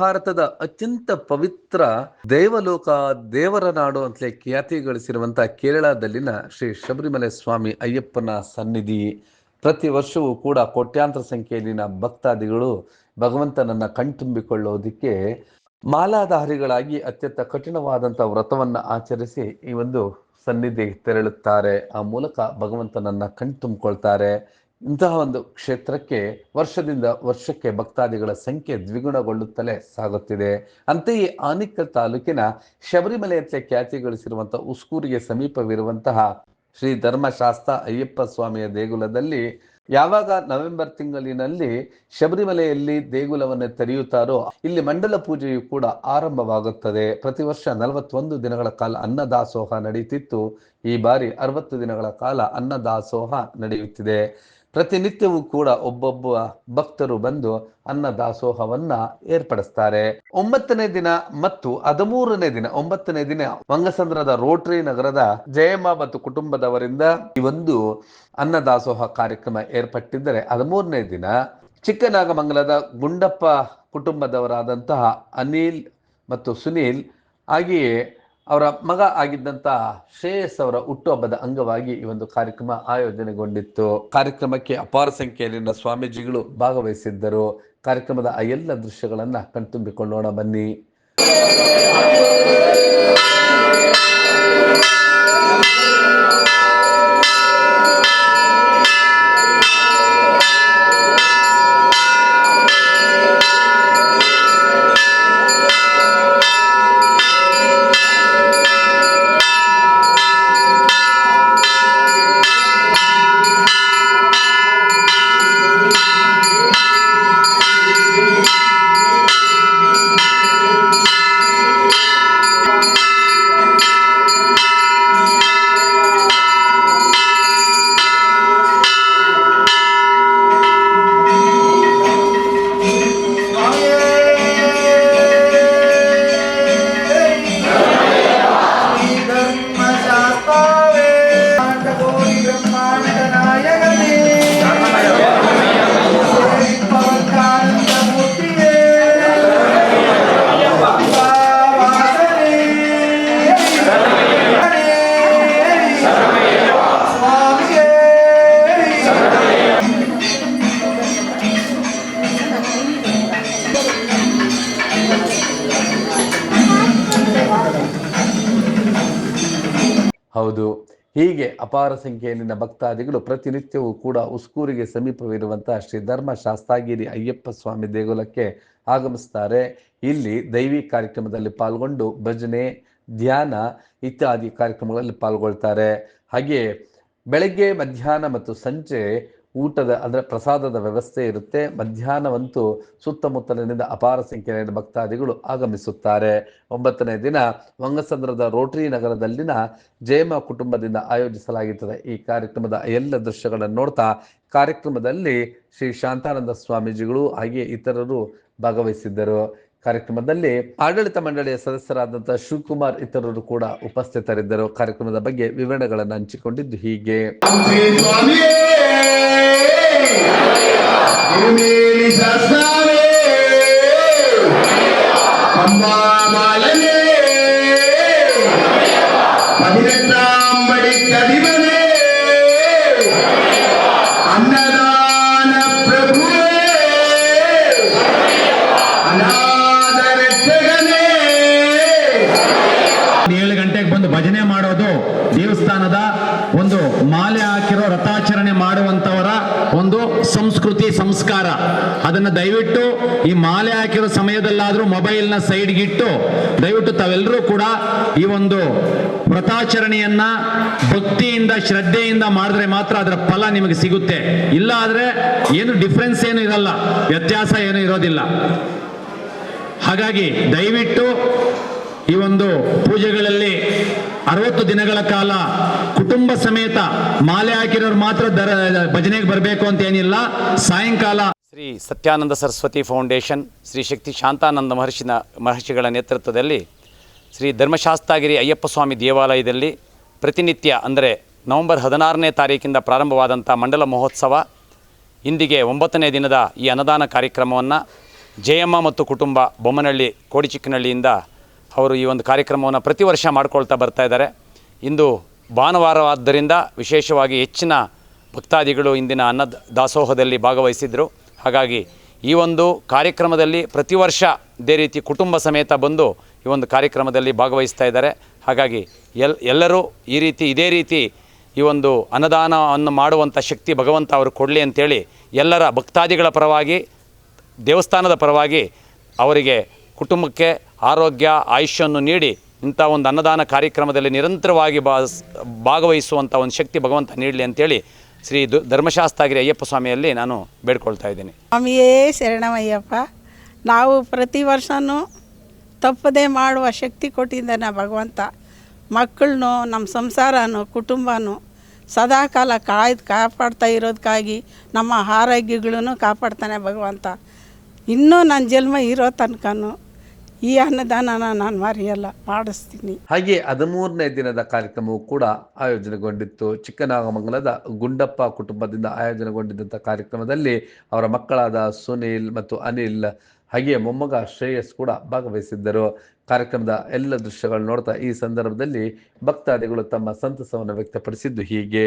ಭಾರತದ ಅತ್ಯಂತ ಪವಿತ್ರ ದೇವಲೋಕ, ದೇವರ ನಾಡು ಅಂತಲೇ ಖ್ಯಾತಿ ಗಳಿಸಿರುವಂತಹ ಕೇರಳದಲ್ಲಿನ ಶ್ರೀ ಶಬರಿಮಲೆ ಸ್ವಾಮಿ ಅಯ್ಯಪ್ಪನ ಸನ್ನಿಧಿ. ಪ್ರತಿ ವರ್ಷವೂ ಕೂಡ ಕೋಟ್ಯಾಂತರ ಸಂಖ್ಯೆಯಲ್ಲಿನ ಭಕ್ತಾದಿಗಳು ಭಗವಂತನನ್ನ ಕಣ್ತುಂಬಿಕೊಳ್ಳೋದಿಕ್ಕೆ ಮಾಲಾಧಾರಿಗಳಾಗಿ ಅತ್ಯಂತ ಕಠಿಣವಾದಂಥ ವ್ರತವನ್ನ ಆಚರಿಸಿ ಈ ಒಂದು ಸನ್ನಿಧಿ ತೆರಳುತ್ತಾರೆ. ಆ ಮೂಲಕ ಭಗವಂತನನ್ನ ಕಣ್ತುಂಬಿಕೊಳ್ತಾರೆ. ಇಂತಹ ಒಂದು ಕ್ಷೇತ್ರಕ್ಕೆ ವರ್ಷದಿಂದ ವರ್ಷಕ್ಕೆ ಭಕ್ತಾದಿಗಳ ಸಂಖ್ಯೆ ದ್ವಿಗುಣಗೊಳ್ಳುತ್ತಲೇ ಸಾಗುತ್ತಿದೆ. ಅಂತೆಯೇ ಆನಿಕಲ್ ತಾಲೂಕಿನ ಶಬರಿಮಲೆ ಅಂತ ಖ್ಯಾತಿ ಗಳಿಸಿರುವಂತಹ ಉಸ್ಕೂರಿಗೆ ಸಮೀಪವಿರುವಂತಹ ಶ್ರೀ ಧರ್ಮಶಾಸ್ತ್ರ ಅಯ್ಯಪ್ಪ ಸ್ವಾಮಿಯ ದೇಗುಲದಲ್ಲಿ ಯಾವಾಗ ನವೆಂಬರ್ ತಿಂಗಳಿನಲ್ಲಿ ಶಬರಿಮಲೆಯಲ್ಲಿ ದೇಗುಲವನ್ನು ತೆರೆಯುತ್ತಾರೋ ಇಲ್ಲಿ ಮಂಡಲ ಪೂಜೆಯು ಕೂಡ ಆರಂಭವಾಗುತ್ತದೆ. ಪ್ರತಿ ವರ್ಷ ನಲವತ್ತೊಂದು ದಿನಗಳ ಕಾಲ ಅನ್ನದಾಸೋಹ ನಡೆಯುತ್ತಿತ್ತು. ಈ ಬಾರಿ ಅರವತ್ತು ದಿನಗಳ ಕಾಲ ಅನ್ನದಾಸೋಹ ನಡೆಯುತ್ತಿದೆ. ಪ್ರತಿನಿತ್ಯವೂ ಕೂಡ ಒಬ್ಬೊಬ್ಬ ಭಕ್ತರು ಬಂದು ಅನ್ನ ದಾಸೋಹವನ್ನ ಏರ್ಪಡಿಸ್ತಾರೆ. ಒಂಬತ್ತನೇ ದಿನ ಮತ್ತು ಹದಿಮೂರನೇ ದಿನ, ಒಂಬತ್ತನೇ ದಿನ ವಂಗಸಂದ್ರದ ರೋಟರಿ ನಗರದ ಜಯಮ್ಮ ಮತ್ತು ಕುಟುಂಬದವರಿಂದ ಈ ಒಂದು ಅನ್ನ ದಾಸೋಹ ಕಾರ್ಯಕ್ರಮ ಏರ್ಪಟ್ಟಿದ್ದರೆ ಹದಿಮೂರನೇ ದಿನ ಚಿಕ್ಕನಾಗಮಂಗಲದ ಗುಂಡಪ್ಪ ಕುಟುಂಬದವರಾದಂತಹ ಅನಿಲ್ ಮತ್ತು ಸುನೀಲ್, ಹಾಗೆಯೇ ಅವರ ಮಗ ಆಗಿದ್ದಂಥ ಶ್ರೇಯಸ್ ಅವರ ಹುಟ್ಟುಹಬ್ಬದ ಅಂಗವಾಗಿ ಈ ಒಂದು ಕಾರ್ಯಕ್ರಮ ಆಯೋಜನೆಗೊಂಡಿತ್ತು. ಕಾರ್ಯಕ್ರಮಕ್ಕೆ ಅಪಾರ ಸಂಖ್ಯೆಯಲ್ಲಿನ ಸ್ವಾಮೀಜಿಗಳು ಭಾಗವಹಿಸಿದ್ದರು. ಕಾರ್ಯಕ್ರಮದ ಆ ಎಲ್ಲ ದೃಶ್ಯಗಳನ್ನ ಕಣ್ತುಂಬಿಕೊಳ್ಳೋಣ ಬನ್ನಿ. ಹೀಗೆ ಅಪಾರ ಸಂಖ್ಯೆಯಲ್ಲಿನ ಭಕ್ತಾದಿಗಳು ಪ್ರತಿನಿತ್ಯವೂ ಕೂಡ ಉಸ್ಕೂರಿಗೆ ಸಮೀಪವಿರುವಂತಹ ಶ್ರೀ ಧರ್ಮ ಶಾಸ್ತಾಗಿರಿ ಅಯ್ಯಪ್ಪ ಸ್ವಾಮಿ ದೇಗುಲಕ್ಕೆ ಆಗಮಿಸ್ತಾರೆ. ಇಲ್ಲಿ ದೈವಿ ಕಾರ್ಯಕ್ರಮದಲ್ಲಿ ಪಾಲ್ಗೊಂಡು ಭಜನೆ, ಧ್ಯಾನ ಇತ್ಯಾದಿ ಕಾರ್ಯಕ್ರಮಗಳಲ್ಲಿ ಪಾಲ್ಗೊಳ್ತಾರೆ. ಹಾಗೆಯೇ ಬೆಳಗ್ಗೆ, ಮಧ್ಯಾಹ್ನ ಮತ್ತು ಸಂಜೆ ಊಟದ ಅಂದರೆ ಪ್ರಸಾದದ ವ್ಯವಸ್ಥೆ ಇರುತ್ತೆ. ಮಧ್ಯಾಹ್ನವಂತೂ ಸುತ್ತಮುತ್ತಲಿನಿಂದ ಅಪಾರ ಸಂಖ್ಯೆಯ ಭಕ್ತಾದಿಗಳು ಆಗಮಿಸುತ್ತಾರೆ. ಒಂಬತ್ತನೇ ದಿನ ವಂಗಸಂದ್ರದ ರೋಟರಿ ನಗರದಲ್ಲಿನ ಜಯಮ ಕುಟುಂಬದಿಂದ ಆಯೋಜಿಸಲಾಗುತ್ತದೆ ಈ ಕಾರ್ಯಕ್ರಮದ ಎಲ್ಲ ದೃಶ್ಯಗಳನ್ನು ನೋಡ್ತಾ ಕಾರ್ಯಕ್ರಮದಲ್ಲಿ ಶ್ರೀ ಶಾಂತಾನಂದ ಸ್ವಾಮೀಜಿಗಳು ಹಾಗೆಯೇ ಇತರರು ಭಾಗವಹಿಸಿದ್ದರು. ಕಾರ್ಯಕ್ರಮದಲ್ಲಿ ಆಡಳಿತ ಮಂಡಳಿಯ ಸದಸ್ಯರಾದಂತಹ ಶಿವಕುಮಾರ್ ಇತರರು ಕೂಡ ಉಪಸ್ಥಿತರಿದ್ದರು. ಕಾರ್ಯಕ್ರಮದ ಬಗ್ಗೆ ವಿವರಣೆಗಳನ್ನು ಹಂಚಿಕೊಂಡಿದ್ದು ಹೀಗೆ. ಮಾಡುವಂತವರ ಒಂದು ಸಂಸ್ಕೃತಿ ಸಂಸ್ಕಾರ. ಅದನ್ನ ದಯವಿಟ್ಟು ಈ ಮಾಲೆ ಹಾಕಿರೋ ಸಮಯದಲ್ಲಾದ್ರೂ ಮೊಬೈಲ್ನ ಸೈಡ್ಗಿಟ್ಟು ದಯವಿಟ್ಟು ತಾವೆಲ್ಲರೂ ಕೂಡ ಈ ಒಂದು ವ್ರತಾಚರಣೆಯನ್ನ ಭಕ್ತಿಯಿಂದ, ಶ್ರದ್ಧೆಯಿಂದ ಮಾಡಿದ್ರೆ ಮಾತ್ರ ಅದರ ಫಲ ನಿಮಗೆ ಸಿಗುತ್ತೆ. ಇಲ್ಲ ಆದ್ರೆ ಏನು ಡಿಫ್ರೆನ್ಸ್ ಏನು ಇರಲ್ಲ. ವ್ಯತ್ಯಾಸ ಏನು ಇರೋದಿಲ್ಲ. ಹಾಗಾಗಿ ದಯವಿಟ್ಟು ಈ ಒಂದು ಪೂಜೆಗಳಲ್ಲಿ ಅರವತ್ತು ದಿನಗಳ ಕಾಲ ಕುಟುಂಬ ಸಮೇತ ಮಾಲೆ ಹಾಕಿರೋರು ಮಾತ್ರ ದರ, ಭಜನೆಗೆ ಬರಬೇಕು ಅಂತ ಏನಿಲ್ಲ. ಸಾಯಂಕಾಲ ಶ್ರೀ ಸತ್ಯಾನಂದ ಸರಸ್ವತಿ ಫೌಂಡೇಶನ್, ಶ್ರೀ ಶಕ್ತಿ ಶಾಂತಾನಂದ ಮಹರ್ಷಿನ, ಮಹರ್ಷಿಗಳ ನೇತೃತ್ವದಲ್ಲಿ ಶ್ರೀ ಧರ್ಮಶಾಸ್ತಾಗಿರಿ ಅಯ್ಯಪ್ಪ ಸ್ವಾಮಿ ದೇವಾಲಯದಲ್ಲಿ ಪ್ರತಿನಿತ್ಯ ಅಂದರೆ ನವೆಂಬರ್ ಹದಿನಾರನೇ ತಾರೀಕಿಂದ ಪ್ರಾರಂಭವಾದಂಥ ಮಂಡಲ ಮಹೋತ್ಸವ, ಇಂದಿಗೆ ಒಂಬತ್ತನೇ ದಿನದ ಈ ಅನುದಾನ ಕಾರ್ಯಕ್ರಮವನ್ನು ಜಯಮ್ಮ ಮತ್ತು ಕುಟುಂಬ ಬೊಮ್ಮನಹಳ್ಳಿ ಕೋಡಿಚಿಕ್ಕನಹಳ್ಳಿಯಿಂದ ಅವರು ಈ ಒಂದು ಕಾರ್ಯಕ್ರಮವನ್ನು ಪ್ರತಿ ವರ್ಷ ಮಾಡ್ಕೊಳ್ತಾ ಬರ್ತಾ ಇದ್ದಾರೆ. ಇಂದು ಭಾನುವಾರವಾದ್ದರಿಂದ ವಿಶೇಷವಾಗಿ ಹೆಚ್ಚಿನ ಭಕ್ತಾದಿಗಳು ಇಂದಿನ ಅನ್ನ ದಾಸೋಹದಲ್ಲಿ ಭಾಗವಹಿಸಿದರು. ಹಾಗಾಗಿ ಈ ಒಂದು ಕಾರ್ಯಕ್ರಮದಲ್ಲಿ ಪ್ರತಿ ವರ್ಷ ಇದೇ ರೀತಿ ಕುಟುಂಬ ಸಮೇತ ಬಂದು ಈ ಒಂದು ಕಾರ್ಯಕ್ರಮದಲ್ಲಿ ಭಾಗವಹಿಸ್ತಾ ಇದ್ದಾರೆ. ಹಾಗಾಗಿ ಎಲ್, ಎಲ್ಲರೂ ಈ ರೀತಿ ಇದೇ ರೀತಿ ಈ ಒಂದು ಅನ್ನದಾನವನ್ನು ಮಾಡುವಂಥ ಶಕ್ತಿ ಭಗವಂತ ಅವರು ಕೊಡಲಿ ಅಂತೇಳಿ ಎಲ್ಲರ ಭಕ್ತಾದಿಗಳ ಪರವಾಗಿ ದೇವಸ್ಥಾನದ ಪರವಾಗಿ ಅವರಿಗೆ ಕುಟುಂಬಕ್ಕೆ ಆರೋಗ್ಯ, ಆಯುಷ್ಯನ್ನು ನೀಡಿ ಇಂಥ ಒಂದು ಅನ್ನದಾನ ಕಾರ್ಯಕ್ರಮದಲ್ಲಿ ನಿರಂತರವಾಗಿ ಭಾಗವಹಿಸುವಂಥ ಒಂದು ಶಕ್ತಿ ಭಗವಂತ ನೀಡಲಿ ಅಂತೇಳಿ ಶ್ರೀ ದು, ಧರ್ಮಶಾಸ್ತಾಗಿರಿ ಅಯ್ಯಪ್ಪ ಸ್ವಾಮಿಯಲ್ಲಿ ನಾನು ಬೇಡ್ಕೊಳ್ತಾ ಇದ್ದೀನಿ. ಸ್ವಾಮಿಯೇ ಶರಣಮಯ್ಯಪ್ಪ, ನಾವು ಪ್ರತಿ ವರ್ಷವೂ ತಪ್ಪದೇ ಮಾಡುವ ಶಕ್ತಿ ಕೊಟ್ಟಿದ್ದಾನೆ ಭಗವಂತ. ಮಕ್ಕಳನ್ನು, ನಮ್ಮ ಸಂಸಾರನೂ, ಕುಟುಂಬನೂ ಸದಾಕಾಲ ಕಾಯ್ದು ಕಾಪಾಡ್ತಾ ಇರೋದಕ್ಕಾಗಿ ನಮ್ಮ ಆರೋಗ್ಯಗಳನ್ನು ಕಾಪಾಡ್ತಾನೆ ಭಗವಂತ. ಇನ್ನೂ ನನ್ನ ಜನ್ಮ ಇರೋ ತನಕನೂ ಈ ಅನ್ನದಾನನ ನಾನು ಮರೆಯಲ್ಲ ಮಾಡಿಸ್ತೀನಿ. ಹಾಗೆ ಹದಿಮೂರನೇ ದಿನದ ಕಾರ್ಯಕ್ರಮವು ಕೂಡ ಆಯೋಜನೆಗೊಂಡಿತ್ತು. ಚಿಕ್ಕನಾಗಮಂಗಲದ ಗುಂಡಪ್ಪ ಕುಟುಂಬದಿಂದ ಆಯೋಜನೆಗೊಂಡಿದ್ದಂಥ ಕಾರ್ಯಕ್ರಮದಲ್ಲಿ ಅವರ ಮಕ್ಕಳಾದ ಸುನೀಲ್ ಮತ್ತು ಅನಿಲ್ ಹಾಗೆ ಮೊಮ್ಮಗ ಶ್ರೇಯಸ್ ಕೂಡ ಭಾಗವಹಿಸಿದ್ದರು. ಕಾರ್ಯಕ್ರಮದ ಎಲ್ಲ ದೃಶ್ಯಗಳು ನೋಡ್ತಾ ಈ ಸಂದರ್ಭದಲ್ಲಿ ಭಕ್ತಾದಿಗಳು ತಮ್ಮ ಸಂತಸವನ್ನು ವ್ಯಕ್ತಪಡಿಸಿದ್ದು ಹೀಗೆ.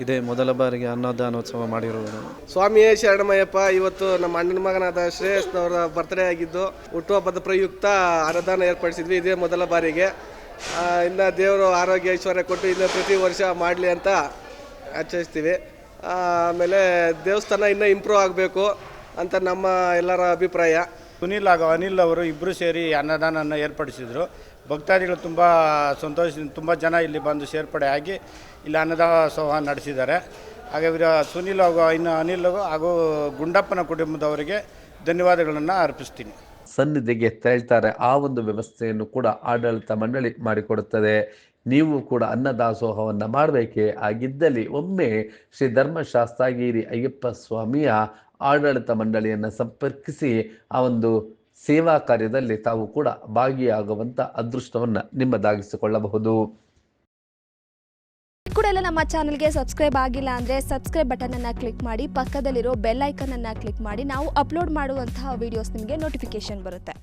ಇದೇ ಮೊದಲ ಬಾರಿಗೆ ಅನ್ನದಾನೋತ್ಸವ ಮಾಡಿರುವುದು. ಸ್ವಾಮಿಯೇ ಶರಣಮಯ್ಯಪ್ಪ ಇವತ್ತು ನಮ್ಮ ಅಣ್ಣನ ಮಗನಾದ ಶ್ರೇಯಸ್ನವರ ಬರ್ತ್ಡೇ ಆಗಿದ್ದು ಹುಟ್ಟುಹಬ್ಬದ ಪ್ರಯುಕ್ತ ಅನ್ನದಾನ ಏರ್ಪಡಿಸಿದ್ವಿ ಇದೇ ಮೊದಲ ಬಾರಿಗೆ. ಇನ್ನು ದೇವರು ಆರೋಗ್ಯ ಐಶ್ವರ್ಯ ಕೊಟ್ಟು ಇನ್ನು ಪ್ರತಿ ವರ್ಷ ಮಾಡಲಿ ಅಂತ ಆಚರಿಸ್ತೀವಿ. ಆಮೇಲೆ ದೇವಸ್ಥಾನ ಇನ್ನೂ ಇಂಪ್ರೂವ್ ಆಗಬೇಕು ಅಂತ ನಮ್ಮ ಎಲ್ಲರ ಅಭಿಪ್ರಾಯ. ಸುನಿಲ್ ಹಾಗೂ ಅನಿಲ್ ಅವರು ಇಬ್ಬರು ಸೇರಿ ಅನ್ನದಾನವನ್ನು ಏರ್ಪಡಿಸಿದರು. ಭಕ್ತಾದಿಗಳು ತುಂಬ ಸಂತೋಷದಿಂದ ತುಂಬ ಜನ ಇಲ್ಲಿ ಬಂದು ಸೇರ್ಪಡೆ ಆಗಿ ಇಲ್ಲಿ ಅನ್ನದಾಸೋಹ ನಡೆಸಿದ್ದಾರೆ. ಹಾಗೆ ಇವರ ಸುನಿಲ್ ಹಾಗೂ ಇನ್ನು ಅನಿಲ್ ಹಾಗೂ ಗುಂಡಪ್ಪನ ಕುಟುಂಬದವರಿಗೆ ಧನ್ಯವಾದಗಳನ್ನು ಅರ್ಪಿಸ್ತೀನಿ. ಸನ್ನಿಧಿಗೆ ತೆರಳ್ತಾರೆ. ಆ ಒಂದು ವ್ಯವಸ್ಥೆಯನ್ನು ಕೂಡ ಆಡಳಿತ ಮಂಡಳಿ ಮಾಡಿಕೊಡುತ್ತದೆ. ನೀವು ಕೂಡ ಅನ್ನದಾಸೋಹವನ್ನು ಮಾಡಬೇಕೇ ಆಗಿದ್ದಲ್ಲಿ ಒಮ್ಮೆ ಶ್ರೀ ಧರ್ಮಶಾಸ್ತ್ರಗಿರಿ ಅಯ್ಯಪ್ಪ ಸ್ವಾಮಿಯ ಆಡಳಿತ ಮಂಡಳಿಯನ್ನು ಸಂಪರ್ಕಿಸಿ ಆ ಒಂದು ಸೇವಾ ಕಾರ್ಯದಲ್ಲಿ ತಾವು ಕೂಡ ಭಾಗಿಯಾಗುವಂತ ಅದೃಷ್ಟವನ್ನ ನಿಮ್ಮದಾಗಿಸಿಕೊಳ್ಳಬಹುದು. ಕೂಡ ಎಲ್ಲ ನಮ್ಮ ಚಾನಲ್ಗೆ ಸಬ್ಸ್ಕ್ರೈಬ್ ಆಗಿಲ್ಲ ಅಂದರೆ ಸಬ್ಸ್ಕ್ರೈಬ್ ಬಟನನ್ನು ಕ್ಲಿಕ್ ಮಾಡಿ, ಪಕ್ಕದಲ್ಲಿರೋ ಬೆಲ್ ಐಕನನ್ನು ಕ್ಲಿಕ್ ಮಾಡಿ, ನಾವು ಅಪ್ಲೋಡ್ ಮಾಡುವಂತಹ ವಿಡಿಯೋಸ್ ನಿಮಗೆ ನೋಟಿಫಿಕೇಶನ್ ಬರುತ್ತೆ.